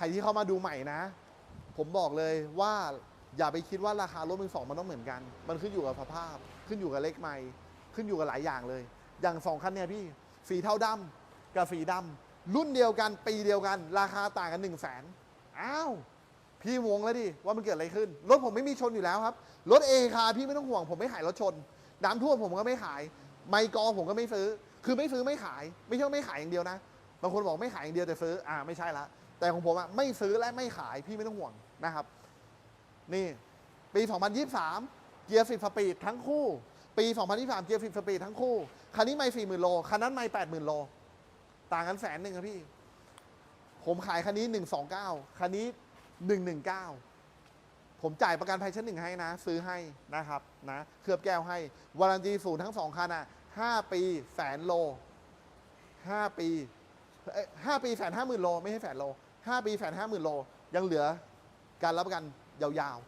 ครที่เข้ามาดูใหม่นะ ผมบอกเลยว่าอย่าไปคิดว่าราคารถมือสองมันต้องเหมือนกัน มันขึ้นอยู่กับสภาพ ขึ้นอยู่กับเลขไม้ขึ้นอยู่กับหลายอย่างเลย อย่างสองคันเนี่ยพี่สีเทาดำกับสีดำรุ่นเดียวกันปีเดียวกัน ราคาต่างกันหนึ่งแสนอ้าวพี่งงแล้วดิว่ามันเกิดอะไรขึ้น รถผมไม่มีชนอยู่แล้วครับ รถเอคาพี่ไม่ต้องห่วง ผมไม่ขายรถชนน้ำท่วมผมก็ไม่ขาย ไมกอผมก็ไม่ซื้อ คือไม่ซื้อไม่ขาย ไม่ใช่ไม่ขายอย่างเดียวนะ บางคนบอกไม่ขายอย่างเดียวแต่ซื้อ อ่าไม่ใช่ละ แต่ของผมอะไม่ซื้อและไม่ขายพี่ไม่ต้องห่วงนะครับ นี่ปี 2023 เกียร์10สปีดทั้งคู่ ปี 2023 เกียร์10สปีดทั้งคู่ คันนี้ไม่40,000โล คันนั้นไม่80,000โล ต่างกันแสนหนึ่งครับพี่ ผมขายคันนี้ 129 คันนี้ 119 ผมจ่ายประกันภัยชั้นหนึ่งให้นะ ซื้อให้นะครับนะ เคลือบแก้วให้ วารันตีศูนย์ทั้งสองคันอะ5ปีแสนโล 5 ปีเอ้ย5ปีแสนห้าหมื่นโล ไม่ใช่แสนโล 5 ปีแสนห้าหมื่นโล ยังเหลือการรับประกันยาว